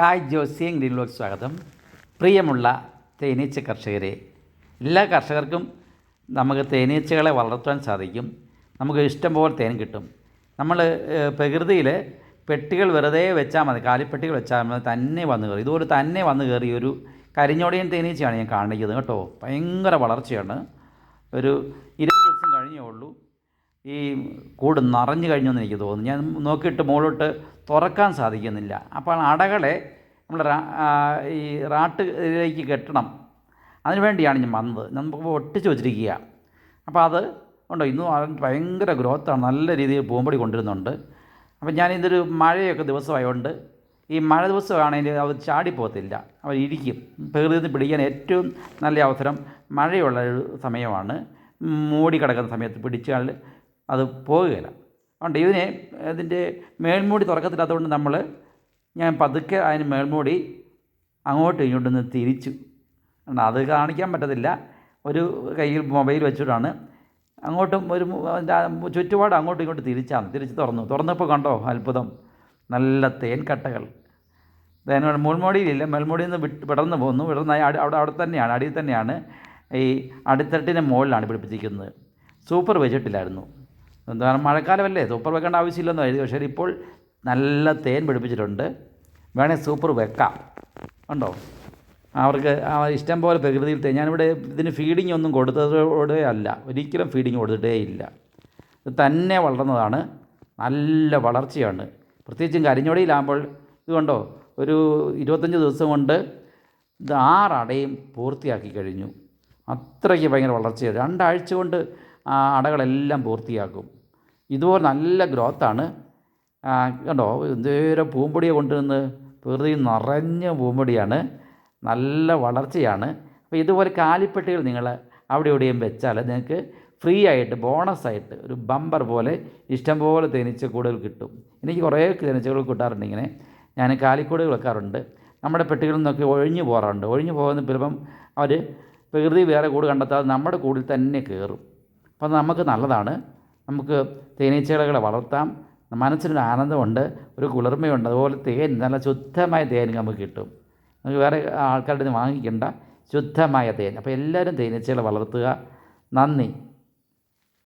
Hi ജോസിയൻ ഗ്രീൻലോക്ക് സ്വാഗതം പ്രിയമുള്ള തേനീച്ച കർഷകരെ എല്ലാ കർഷകർക്കും നമുക്ക് തേനീച്ചകളെ വളർത്താൻ സാധിക്കും. നമുക്ക് ഇഷ്ടം പോലെ തേൻ കിട്ടും. നമ്മൾ പ്രകൃതിയിൽ പെട്ടികൾ വെറുതെ വെച്ചാൽ മതി. കാലിപ്പെട്ടികൾ വെച്ചാൽ മതി. തന്നെ വന്ന് കയറി. ഇതുപോലെ തന്നെ വന്ന് കയറി ഒരു കരിഞ്ഞോടിയൻ തേനീച്ചയാണ് ഞാൻ കാണിക്കുന്നത് കേട്ടോ. ഭയങ്കര വളർച്ചയാണ്. ഒരു ഇരുപത് ദിവസം കഴിഞ്ഞേ ഉള്ളൂ ഈ കൂട് നിറഞ്ഞു കഴിഞ്ഞു എന്ന് എനിക്ക് തോന്നുന്നു. ഞാൻ നോക്കിയിട്ട് മുകളിലോട്ട് തുറക്കാൻ സാധിക്കുന്നില്ല. അപ്പോൾ അടകളെ നമ്മൾ ഈ റാട്ടിലേക്ക് കെട്ടണം. അതിനുവേണ്ടിയാണ് ഞാൻ വന്നത്. നമുക്ക് ഒട്ടിച്ച് വെച്ചിരിക്കുക. അപ്പോൾ അത് ഉണ്ടോ? ഇന്ന് ഭയങ്കര ഗ്രോത്താണ്. നല്ല രീതിയിൽ പൂമ്പടി കൊണ്ടുവരുന്നുണ്ട്. അപ്പം ഞാൻ ഇതൊരു മഴയൊക്കെ ദിവസമായതുകൊണ്ട് ഈ മഴ ദിവസമാണെങ്കിൽ അവർ ചാടിപ്പോകത്തില്ല അവർ ഇരിക്കും. നിന്ന് പിടിക്കാൻ ഏറ്റവും നല്ല അവസരം മഴയുള്ള ഒരു സമയമാണ്. മൂടി കിടക്കുന്ന സമയത്ത് പിടിച്ചാൽ അത് പോകുകയില്ല അതുകൊണ്ട് ഇതിനെ അതിന്റെ മേൽമൂടി തുറക്കത്തില്ലാത്തതുകൊണ്ട് നമ്മൾ ഞാൻ പതുക്കെ അതിന് മേൽമൂടി അങ്ങോട്ടും ഇങ്ങോട്ടും നിന്ന് തിരിച്ചു അത് കാണിക്കാൻ പറ്റത്തില്ല. ഒരു കയ്യിൽ മൊബൈൽ വെച്ചിട്ടാണ്. അങ്ങോട്ടും ഒരു ചുറ്റുപാട് അങ്ങോട്ടും ഇങ്ങോട്ടും തിരിച്ചാണ്. തിരിച്ച് തുറന്നു. തുറന്നപ്പോൾ കണ്ടോ? അത്ഭുതം. നല്ല തേൻകട്ടകൾ. തേൻ മുൾമോടിയിലില്ല മേൽമോടിയിൽ നിന്ന് വിട്ട് വിടർന്ന് പോകുന്നു വിടർന്ന് അടി അവിടെ അവിടെ തന്നെയാണ്. അടിയിൽ തന്നെയാണ്. ഈ അടിത്തട്ടിന്റെ മുകളിലാണ് പിടിപ്പിച്ചിരിക്കുന്നത്. സൂപ്പർ വെച്ചിട്ടില്ലായിരുന്നു. എന്താണ്? മഴക്കാലമല്ലേ സൂപ്പർ വെക്കേണ്ട ആവശ്യമില്ലെന്ന് എഴുതി പക്ഷേ ഇപ്പോൾ നല്ല തേൻ പിടിപ്പിച്ചിട്ടുണ്ട്. വേണേൽ സൂപ്പർ വെക്കാം. ഉണ്ടോ? അവർക്ക് ഇഷ്ടം പോലെ പ്രകൃതിയിൽ തേൻ. ഞാനിവിടെ ഇതിന് ഫീഡിങ് ഒന്നും കൊടുത്തതോടെ അല്ല. ഒരിക്കലും ഫീഡിങ് കൊടുത്തിട്ടേ ഇല്ല. ഇത് തന്നെ വളർന്നതാണ്. നല്ല വളർച്ചയാണ്. പ്രത്യേകിച്ചും കരിഞ്ഞൊടിയിലാകുമ്പോൾ ഇതുകൊണ്ടോ കണ്ടോ? ഒരു ഇരുപത്തഞ്ച് ദിവസം കൊണ്ട് ഇത് ആറടയും പൂർത്തിയാക്കി കഴിഞ്ഞു. അത്രയ്ക്ക് ഭയങ്കര വളർച്ചയാണ്. രണ്ടാഴ്ച കൊണ്ട് ആ അടകളെല്ലാം പൂർത്തിയാക്കും. ഇതുപോലെ നല്ല ഗ്രോത്താണ് കണ്ടോ? എന്തേരം പൂമ്പൊടിയെ കൊണ്ടുവന്ന് പ്രകൃതി നിറഞ്ഞ പൂമ്പൊടിയാണ്. നല്ല വളർച്ചയാണ്. അപ്പോൾ ഇതുപോലെ കാലിപ്പെട്ടികൾ നിങ്ങൾ അവിടെ എവിടെയും വെച്ചാൽ നിങ്ങൾക്ക് ഫ്രീ ആയിട്ട് ബോണസായിട്ട് ഒരു ബമ്പർ പോലെ ഇഷ്ടം പോലെ തേനീച്ച കൂടുതൽ കിട്ടും. എനിക്ക് കുറേ തേനീച്ചകൾ കിട്ടാറുണ്ട് ഇങ്ങനെ. ഞാൻ കാലിക്കൂടുകൾ വെക്കാറുണ്ട്. നമ്മുടെ പെട്ടികളിൽ നിന്നൊക്കെ ഒഴിഞ്ഞു പോകാറുണ്ട്. ഒഴിഞ്ഞു പോകുന്ന ചിലപ്പം അവർ പ്രകൃതി വേറെ കൂട് കണ്ടെത്താതെ നമ്മുടെ കൂടിൽ തന്നെ കയറും. അപ്പോൾ നമുക്ക് നല്ലതാണ്. നമുക്ക് തേനീച്ചകളെ വളർത്താം. മനസ്സിനൊരു ആനന്ദമുണ്ട് ഒരു കുളിർമയുണ്ട്. അതുപോലെ തേൻ നല്ല ശുദ്ധമായ തേൻ നമുക്ക് കിട്ടും. നമുക്ക് വേറെ ആൾക്കാരുടെ വാങ്ങിക്കേണ്ട ശുദ്ധമായ തേൻ. അപ്പോൾ എല്ലാവരും തേനീച്ചകളെ വളർത്തുക. നന്ദി.